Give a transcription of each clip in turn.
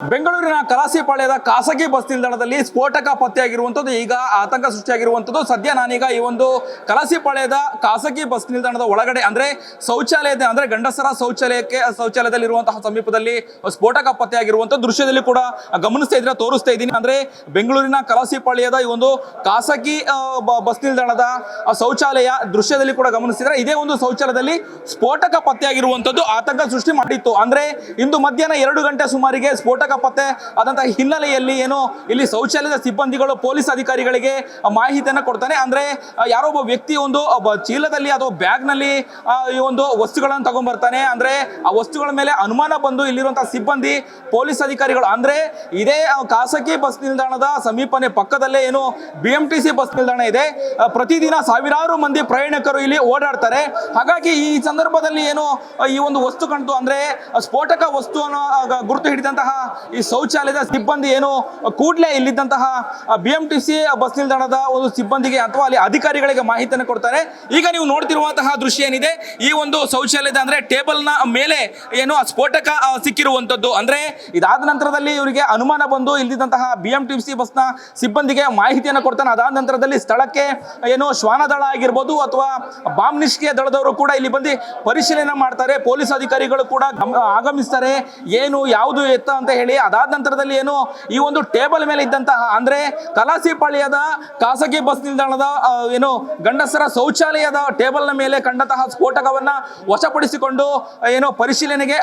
ಬೆಂಗಳೂರಿನ ಕಲಾಸಿಪಾಳ್ಯದ ಖಾಸಗಿ ಬಸ್ ನಿಲ್ದಾಣದಲ್ಲಿ ಸ್ಫೋಟಕ ಪತ್ತೆಯಾಗಿರುವಂಥದ್ದು, ಈಗ ಆತಂಕ ಸೃಷ್ಟಿಯಾಗಿರುವಂಥದ್ದು. ಸದ್ಯ ನಾನೀಗ ಈ ಒಂದು ಕಲಾಸಿಪಾಳ್ಯದ ಖಾಸಗಿ ಬಸ್ ನಿಲ್ದಾಣದ ಒಳಗಡೆ, ಅಂದ್ರೆ ಶೌಚಾಲಯದ, ಅಂದ್ರೆ ಗಂಡಸರ ಶೌಚಾಲಯಕ್ಕೆ, ಶೌಚಾಲಯದಲ್ಲಿರುವಂತಹ ಸಮೀಪದಲ್ಲಿ ಸ್ಫೋಟಕ ಪತ್ತೆಯಾಗಿರುವಂಥ ದೃಶ್ಯದಲ್ಲಿ ಕೂಡ ಗಮನಿಸ್ತಾ ಇದ್ರೆ, ತೋರಿಸ್ತಾ ಇದ್ದೀನಿ. ಅಂದ್ರೆ ಬೆಂಗಳೂರಿನ ಕಲಾಸಿಪಾಳ್ಯದ ಈ ಒಂದು ಖಾಸಗಿ ಬಸ್ ನಿಲ್ದಾಣದ ಶೌಚಾಲಯ ದೃಶ್ಯದಲ್ಲಿ ಕೂಡ ಗಮನಿಸಿದ್ರೆ, ಇದೇ ಒಂದು ಶೌಚಾಲಯದಲ್ಲಿ ಸ್ಫೋಟಕ ಪತ್ತೆಯಾಗಿರುವಂಥದ್ದು ಆತಂಕ ಸೃಷ್ಟಿ ಮಾಡಿತ್ತು. ಅಂದ್ರೆ ಇಂದು ಮಧ್ಯಾಹ್ನ ಎರಡು ಗಂಟೆ ಸುಮಾರಿಗೆ ಸ್ಫೋಟಕ ಪತ್ತೆ ಆದಂತಹ ಹಿನ್ನೆಲೆಯಲ್ಲಿ ಏನು ಇಲ್ಲಿ ಶೌಚಾಲಯದ ಸಿಬ್ಬಂದಿಗಳು ಪೊಲೀಸ್ ಅಧಿಕಾರಿಗಳಿಗೆ ಮಾಹಿತಿಯನ್ನು ಕೊಡ್ತಾನೆ. ಅಂದ್ರೆ ಯಾರೋ ಒಬ್ಬ ವ್ಯಕ್ತಿ ಒಂದು ಚೀಲದಲ್ಲಿ ಅಥವಾ ಬ್ಯಾಗ್ನಲ್ಲಿ ಈ ಒಂದು ವಸ್ತುಗಳನ್ನು ತಗೊಂಡ್ಬರ್ತಾನೆ. ಅಂದ್ರೆ, ಆ ವಸ್ತುಗಳ ಮೇಲೆ ಅನುಮಾನ ಬಂದು ಇಲ್ಲಿರುವಂತಹ ಸಿಬ್ಬಂದಿ, ಪೊಲೀಸ್ ಅಧಿಕಾರಿಗಳು, ಅಂದ್ರೆ ಇದೇ ಖಾಸಗಿ ಬಸ್ ನಿಲ್ದಾಣದ ಸಮೀಪನೆ ಪಕ್ಕದಲ್ಲೇ ಏನು B M T C bus ನಿಲ್ದಾಣ ಇದೆ. ಪ್ರತಿದಿನ ಸಾವಿರಾರು ಮಂದಿ ಪ್ರಯಾಣಿಕರು ಇಲ್ಲಿ ಓಡಾಡ್ತಾರೆ. ಹಾಗಾಗಿ ಈ ಸಂದರ್ಭದಲ್ಲಿ ಏನು ಈ ಒಂದು ವಸ್ತು ಕಂಡು, ಅಂದ್ರೆ ಸ್ಫೋಟಕ ವಸ್ತುವನ್ನು ಗುರುತು ಹಿಡಿದಂತಹ ಈ ಶೌಚಾಲಯದ ಸಿಬ್ಬಂದಿ ಏನು ಕೂಡಲೇ ಇಲ್ಲಿದ್ದಂತಹ B M T C bus ನಿಲ್ದಾಣದ ಒಂದು ಸಿಬ್ಬಂದಿಗೆ ಅಥವಾ ಅಲ್ಲಿ ಅಧಿಕಾರಿಗಳಿಗೆ ಮಾಹಿತಿಯನ್ನು ಕೊಡ್ತಾರೆ. ಈಗ ನೀವು ನೋಡ್ತಿರುವಂತಹ ದೃಶ್ಯ ಏನಿದೆ? ಈ ಒಂದು ಶೌಚಾಲಯದ ಅಂದ್ರೆ ಟೇಬಲ್ನ ಮೇಲೆ ಏನು ಸ್ಫೋಟಕ ಸಿಕ್ಕಿರುವಂತದ್ದು. ಅಂದ್ರೆ ಇದಾದ ನಂತರದಲ್ಲಿ ಇವರಿಗೆ ಅನುಮಾನ ಬಂದು ಇಲ್ಲಿದ್ದಂತಹ ಬಿ ಎಂ ಟಿ ಬಸ್ನ ಸಿಬ್ಬಂದಿಗೆ ಮಾಹಿತಿಯನ್ನು ಕೊಡ್ತಾನೆ. ಅದಾದ ನಂತರದಲ್ಲಿ ಸ್ಥಳಕ್ಕೆ ಏನು ಶ್ವಾನದಳ ಆಗಿರ್ಬೋದು ಅಥವಾ ಬಾಂಬ್ ನಿಷ್ಕ್ರಿಯ ದಳದವರು ಕೂಡ ಇಲ್ಲಿ ಬಂದು ಪರಿಶೀಲನೆ ಮಾಡ್ತಾರೆ. ಪೊಲೀಸ್ ಅಧಿಕಾರಿಗಳು ಕೂಡ ಗಮ- ಆಗಮಿಸ್ತಾರೆ. ಏನು, ಯಾವುದು ಎತ್ತ ಅಂತ ಹೇಳಿ ಅದಾದ ನಂತರದಲ್ಲಿ ಏನು, ಈ ಒಂದು ಟೇಬಲ್ ಮೇಲೆ ಇದ್ದಂತಹ, ಅಂದ್ರೆ ಕಲಾಸಿಪಾಳ್ಯದ ಖಾಸಗಿ ಬಸ್ ನಿಲ್ದಾಣದ ಏನು ಗಂಡಸರ ಶೌಚಾಲಯದ ಟೇಬಲ್ನ ಮೇಲೆ ಕಂಡಂತಹ ಸ್ಫೋಟಕವನ್ನ ವಶಪಡಿಸಿಕೊಂಡು, ಏನು ಪರಿಶೀಲನೆಗೆ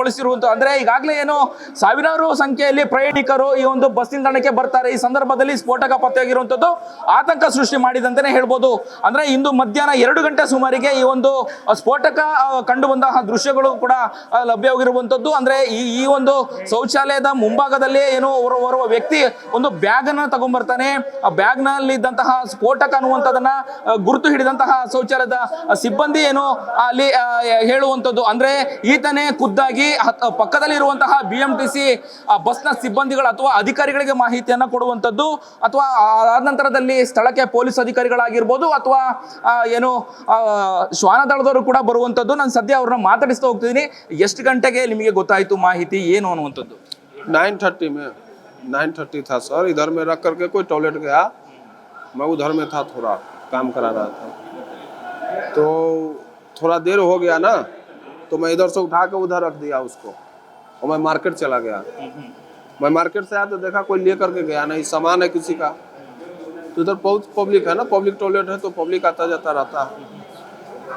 ಒಳಿಸಿರುವಂತ ಅಂದ್ರೆ ಈಗಾಗಲೇ ಏನು ಸಾವಿರಾರು ಸಂಖ್ಯೆಯಲ್ಲಿ ಪ್ರಯಾಣಿಕರು ಈ ಒಂದು ಬಸ್ ನಿಲ್ದಾಣಕ್ಕೆ ಬರ್ತಾರೆ. ಈ ಸಂದರ್ಭದಲ್ಲಿ ಸ್ಫೋಟಕ ಪತ್ತೆಯಾಗಿರುವಂತದ್ದು ಆತಂಕ ಸೃಷ್ಟಿ ಮಾಡಿದಂತಾನೆ ಹೇಳ್ಬೋದು. ಅಂದ್ರೆ ಇಂದು ಮಧ್ಯಾಹ್ನ ಎರಡು ಗಂಟೆ ಸುಮಾರಿಗೆ ಈ ಒಂದು ಸ್ಫೋಟಕ ಕಂಡು ಬಂತಹ ದೃಶ್ಯಗಳು ಕೂಡ ಲಭ್ಯವಾಗಿರುವಂತದ್ದು. ಅಂದ್ರೆ ಈ ಒಂದು ಶೌಚಾಲಯದ ಮುಂಭಾಗದಲ್ಲಿ ಏನು ಹೊರ- ವ್ಯಕ್ತಿ ಒಂದು ಬ್ಯಾಗ್ ಅನ್ನ ತಗೊಂಡ್ಬರ್ತಾನೆ ಆ ಬ್ಯಾಗ್ನಲ್ಲಿ ಇದ್ದಂತಹ ಸ್ಫೋಟಕ ಅನ್ನುವಂಥದ್ದನ್ನ ಗುರುತು ಹಿಡಿದಂತಹ ಶೌಚಾಲಯದ ಸಿಬ್ಬಂದಿ ಏನು ಅಲ್ಲಿ ಹೇಳುವಂಥದ್ದು. ಅಂದ್ರೆ ಈತನೇ ಖುದ್ದಾಗಿ ಪಕ್ಕದಲ್ಲಿ ಇರುವಂತಹ ಬಿ ಎಂ ಟಿ ಸಿ ಬಸ್ನ ಸಿಬ್ಬಂದಿಗಳು ಅಥವಾ ಅಧಿಕಾರಿಗಳಿಗೆ ಮಾಹಿತಿಯನ್ನ ಕೊಡುವಂಥದ್ದು. ಅಥವಾ ಆ ನಂತರದಲ್ಲಿ ಸ್ಥಳಕ್ಕೆ ಪೊಲೀಸ್ ಅಧಿಕಾರಿಗಳಾಗಿರ್ಬೋದು, ಅಥವಾ ಏನು ಶ್ವಾನ ದಳದವರು ಕೂಡ ಬರುವಂಥದ್ದು. ನಾನು ಸದ್ಯ ಅವ್ರನ್ನ ಮಾತಾಡಿಸ್ತಾ ಹೋಗ್ತಿದ್ದೀನಿ. ಎಷ್ಟು ಗಂಟೆಗೆ ನಿಮಗೆ ಗೊತ್ತಾಯ್ತು ಮಾಹಿತಿ, ಏನು नाइन थर्टी में, नाइन थर्टी था सर। इधर में रख करके कोई टॉयलेट गया। मैं उधर में था थोड़ा, काम करा रहा था। तो थोड़ा देर हो गया ना तो मैं इधर से उठा के उधर रख दिया उसको। और मैं मार्केट चला गया। मैं मार्केट से आया तो देखा कोई ले करके गया नहीं, सामान है किसी का। तो इधर बहुत पब्लिक है ना पब्लिक टॉयलेट है तो पब्लिक आता जाता रहता। है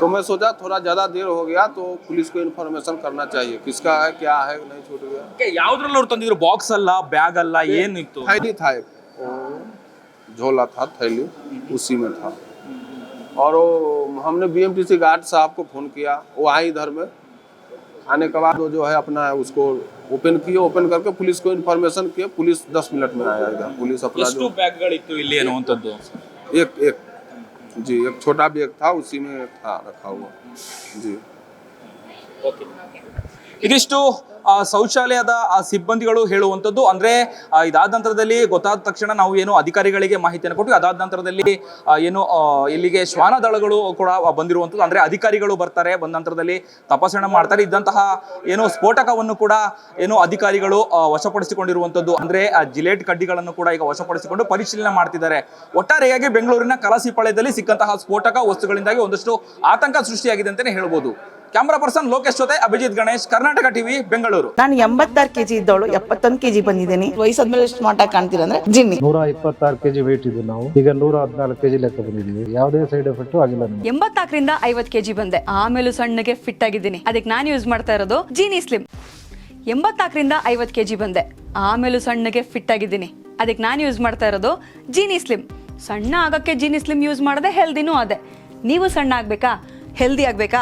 तो मैं सोचा थोड़ा ज़्यादा देर हो गया तो पुलिस को इन्फॉर्मेशन करना चाहिए किसका है क्या है नहीं छूट गया ಯಾವ್ದ್ರಲ್ಲಿ ಅವ್ರು ತಂದಿದ್ರು ಬಾಕ್ಸ್ ಅಲ್ಲ ಬ್ಯಾಗ್ ಅಲ್ಲ ಏನಿತ್ತು थैली था एक वो झोला था थैली उसी में था और वो हमने बीएमटीसी गार्ड साहब को फोन किया वो आए इधर में आने के बाद वो जो है अपना उसको ओपन किए ओपन करके पुलिस को इन्फॉर्मेशन किए पुलिस दस मिनट में आया इधर पुलिस अपना ಎಷ್ಟು जो ಬ್ಯಾಗ್ಗಳಿತ್ತು ಇಲ್ಲಿ ಅನ್ನುವಂಥದ್ದು एक एक जी एक छोटा बैग था उसी में था रखा हुआ। जी। ಇದಿಷ್ಟು ಶೌಚಾಲಯದ ಸಿಬ್ಬಂದಿಗಳು ಹೇಳುವಂಥದ್ದು. ಅಂದರೆ ಇದಾದ ನಂತರದಲ್ಲಿ ಗೊತ್ತಾದ ತಕ್ಷಣ ನಾವು ಏನು ಅಧಿಕಾರಿಗಳಿಗೆ ಮಾಹಿತಿಯನ್ನು ಕೊಟ್ಟು, ಅದಾದ ನಂತರದಲ್ಲಿ ಏನು ಇಲ್ಲಿಗೆ ಶ್ವಾನ ದಳಗಳು ಕೂಡ ಬಂದಿರುವಂಥದ್ದು. ಅಂದರೆ, ಅಧಿಕಾರಿಗಳು ಬರ್ತಾರೆ, ಬಂದ ನಂತರದಲ್ಲಿ ತಪಾಸಣೆ ಮಾಡ್ತಾರೆ. ಇದ್ದಂತಹ, ಏನು, ಸ್ಫೋಟಕವನ್ನು ಕೂಡ, ಏನು, ಅಧಿಕಾರಿಗಳು ವಶಪಡಿಸಿಕೊಂಡಿರುವಂಥದ್ದು. ಅಂದರೆ ಜಿಲೇಟ್ ಕಡ್ಡಿಗಳನ್ನು ಕೂಡ ಈಗ ವಶಪಡಿಸಿಕೊಂಡು ಪರಿಶೀಲನೆ ಮಾಡ್ತಿದ್ದಾರೆ. ಒಟ್ಟಾರೆಯಾಗಿ ಬೆಂಗಳೂರಿನ ಕಲಾಸಿಪಾಳ್ಯದಲ್ಲಿ ಸಿಕ್ಕಂತಹ ಸ್ಫೋಟಕ ವಸ್ತುಗಳಿಂದಾಗಿ ಒಂದಷ್ಟು ಆತಂಕ ಸೃಷ್ಟಿಯಾಗಿದೆ ಅಂತಲೇ ಹೇಳ್ಬೋದು. ಕ್ಯಾಮ್ರಾ ಪರ್ಸನ್ ಲೋಕೇಶ್ ಜೊತೆ ಅಭಿಜಿತ್ ಗಣೇಶ್ ಕರ್ನಾಟಕ ಟಿವಿ ಬೆಂಗಳೂರು ನಾನು ಎಂಬತ್ತಾರು ಕೆಜಿ ಇದ್ದವಳು ಎಪ್ಪತ್ತೊಂದು ಕೆಜಿ ಬಂದಿದ್ದೀನಿ. ವಯಸ್ಸಾದ್ಮೇಲೆ ಸ್ಮಾರ್ಟ್ ಆಗಿ ಕಾಣ್ತೀರ ಅಂದ್ರೆ ಜಿನ್ನಿ. ನೂರ ಇಪ್ಪತ್ತಾರು ಕೆಜಿ ವೆಯ್ಟ್ ಇದ್ದು ನಾವು. ಈಗ ನೂರ ಹದಿನಾಲ್ಕು ಕೆಜಿ ಲೆಕ್ಕ ಬಂದಿದ್ದೀವಿ. ಯಾವುದೇ ಸೈಡ್ ಎಫೆಕ್ಟ್ ಆಗಿಲ್ಲ ಎಂಬತ್ತಾಕರಿಂದ ಎಂಬತ್ನಾಲ್ಕರಿಂದ ಐವತ್ ಕೆಜಿ ಬಂದೆ. ಆಮೇಲೂ ಸಣ್ಣಗೆ ಫಿಟ್ ಆಗಿದ್ದೀನಿ. ಅದಕ್ಕೆ ನಾನು ಯೂಸ್ ಮಾಡ್ತಾ ಇರೋದು ಜೀನಿ ಸ್ಲಿಮ್ ಎಂಬತ್ತಾಕರಿಂದ ಐವತ್ತು ಕೆಜಿ ಬಂದೆ. ಆಮೇಲೂ ಸಣ್ಣಗೆ ಫಿಟ್ ಆಗಿದ್ದೀನಿ. ಅದಕ್ಕೆ ನಾನು ಯೂಸ್ ಮಾಡ್ತಾ ಇರೋದು ಜೀನಿ ಸ್ಲಿಮ್ ಸಣ್ಣ ಆಗೋಕ್ಕೆ ಜೀನಿ ಸ್ಲಿಮ್ ಯೂಸ್ ಮಾಡದೆ ಹೆಲ್ದಿನೂ ಅದೇ. ನೀವು ಸಣ್ಣ ಆಗಬೇಕಾ? ಹೆಲ್ದಿ ಆಗ್ಬೇಕಾ?